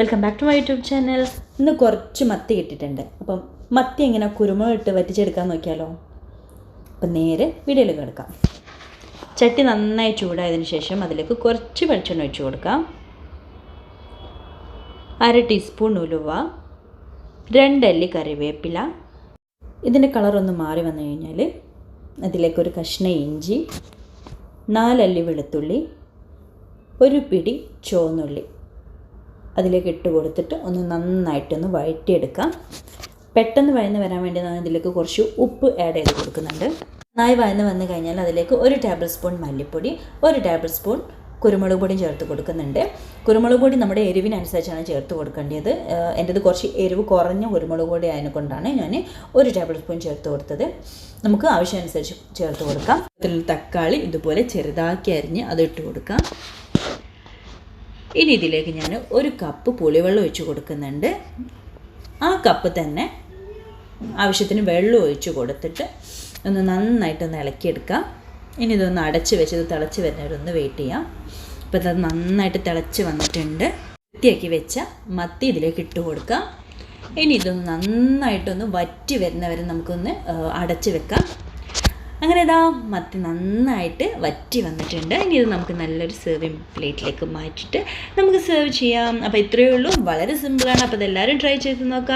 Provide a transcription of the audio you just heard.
Welcome back to my YouTube channel ഇന്ന് കുറച്ച് മത്തി കിട്ടിയിട്ടുണ്ട്. അപ്പം മത്തി എങ്ങനെ കുരുമുളക് ഇട്ട് വറ്റിച്ചെടുക്കാൻ നോക്കിയാലോ? അപ്പം നേരെ വീഡിയോയിലേക്ക് എടുക്കാം ചട്ടി നന്നായി ചൂടായതിന് ശേഷം അതിലേക്ക് കുറച്ച് വെളിച്ചെണ്ണ ഒഴിച്ചു കൊടുക്കാം. അര ടീസ്പൂൺ ഉലുവ രണ്ടല്ലി കറിവേപ്പില. ഇതിന്റെ കളറൊന്ന് മാറി വന്നു കഴിഞ്ഞാൽ അതിലേക്കൊരു കഷ്ണ ഇഞ്ചി നാലല്ലി വെളുത്തുള്ളി ഒരു പിടി ചുവന്നുള്ളി. അതിലേക്ക് ഇട്ട് കൊടുത്തിട്ട് ഒന്ന് നന്നായിട്ടൊന്ന് വഴറ്റിയെടുക്കാം. പെട്ടെന്ന് വഴന്ന് വരാൻ വേണ്ടി ഞാൻ ഇതിലേക്ക് കുറച്ച് ഉപ്പ് ആഡ് ചെയ്ത് കൊടുക്കുന്നുണ്ട്. നന്നായി വഴന്ന് വന്നു കഴിഞ്ഞാൽ അതിലേക്ക് ഒരു ടേബിൾ സ്പൂൺ മല്ലിപ്പൊടി ഒരു ടേബിൾ സ്പൂൺ കുരുമുളക് പൊടിയും ചേർത്ത് കൊടുക്കുന്നുണ്ട്. കുരുമുളക് പൊടി നമ്മുടെ എരിവിനനുസരിച്ചാണ് ചേർത്ത് കൊടുക്കേണ്ടത്. എന്റെത് കുറച്ച് എരിവ് കുറഞ്ഞ കുരുമുളക് പൊടി ആയതുകൊണ്ടാണ് ഞാൻ ഒരു ടേബിൾ സ്പൂൺ ചേർത്ത് കൊടുത്തത്. നമുക്ക് ആവശ്യമനുസരിച്ച് ചേർത്ത് കൊടുക്കാം. തക്കാളി ഇതുപോലെ ചെറുതാക്കി അരിഞ്ഞ് അത് ഇട്ട് കൊടുക്കാം. ഇനി ഇതിലേക്ക് ഞാൻ ഒരു കപ്പ് പുളിവെള്ളം ഒഴിച്ച് കൊടുക്കുന്നുണ്ട്. ആ കപ്പ് തന്നെ ആവശ്യത്തിന് വെള്ളം ഒഴിച്ച് കൊടുത്തിട്ട് ഒന്ന് നന്നായിട്ടൊന്ന് ഇളക്കിയെടുക്കാം. ഇനി ഇതൊന്ന് അടച്ച് വെച്ച് ഇത് തിളച്ച് വരുന്നവരൊന്ന് വെയിറ്റ് ചെയ്യാം. ഇപ്പം ഇത് നന്നായിട്ട് തിളച്ച് വന്നിട്ടുണ്ട്. വൃത്തിയാക്കി വെച്ച മത്തി ഇതിലേക്ക് ഇട്ട് കൊടുക്കാം. ഇനി ഇതൊന്ന് നന്നായിട്ടൊന്ന് വറ്റി വരുന്നവരെ നമുക്കൊന്ന് അടച്ച് വെക്കാം. അങ്ങനെ ഇതാ മത്തി നന്നായിട്ട് വറ്റി വന്നിട്ടുണ്ട്. ഇനി ഇത് നമുക്ക് നല്ലൊരു സെർവിങ് പ്ലേറ്റിലേക്ക് മാറ്റിയിട്ട് നമുക്ക് സെർവ് ചെയ്യാം. അപ്പോൾ ഇത്രയേ ഉള്ളൂ. വളരെ സിമ്പിളാണ് അപ്പോൾ ഇതെല്ലാവരും ട്രൈ ചെയ്ത് നോക്കാം.